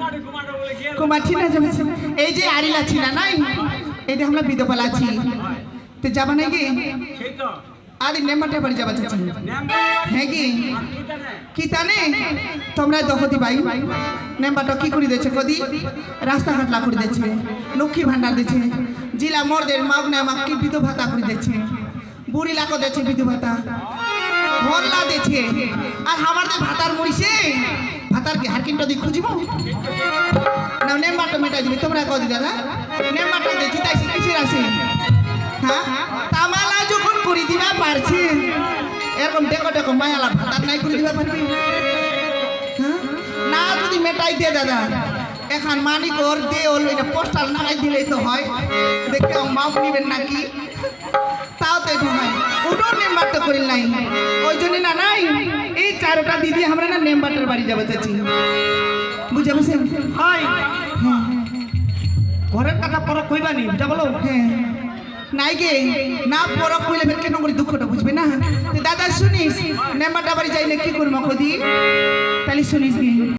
না পালে কুমার, ঠিক আছে বলছি। এই যে আরিলা ছিল, নাই? এটা আমরা বিধবাল আছি। তো যাবা নাকি? আরে নেমাটা বাড়ি যাবা চাচ্ছি হ্যাঁ কি? কি তানে তোমরা দহতি ভাই। নেম্বারটা কি করে দিয়েছে, কদি? রাস্তাঘাট লা দিয়েছে। লক্ষ্মী ভান্ডার দিয়েছে। জিলা মর্দের মাগনা আমাকে বিধু ভাতা করে দিয়েছে? বুড়ি লাখো দিয়েছে বিধু ভাতা। ভরলা দিয়েছে। আর আমাদের ভাতার মরিছে ভাতার কি হারকিনটা দিয়ে খুঁজিব? না নেম্বারটা মেটাই দিবি, তোমরা কদি দাদা নেম্বারটা দিয়েছি তাই কিসের আছে? হ্যাঁ? তামালা যখন করে দিবা পারছি। এরকম ডেকো ডেকো মায়ালা ভাতার নাই করে দিবা পারবি? হ্যাঁ? না, যদি মেটাই দে, দাদা। এখন মানিক ওর দে ওর এটা পোস্টাল নাগাই দিলেই তো হয়। দেখে ও মাপ নিবেন নাকি? তাও তো হয় ওটাও নেম্বারটা করিল নাই। দিদি আমরা না নেম্বারটার বাড়ি যাব চাচ্ছি বুঝে বসেন হাই হ্যাঁ ঘরের কাটা পরক কইবানি যা বলো হ্যাঁ নাই গে না পরক কইলে ফের কেন করে দুঃখটা বুঝবে না দাদা শুনিস নেম্বারটা বাড়ি যাই না কি করব খদি তাহলে শুনিস গে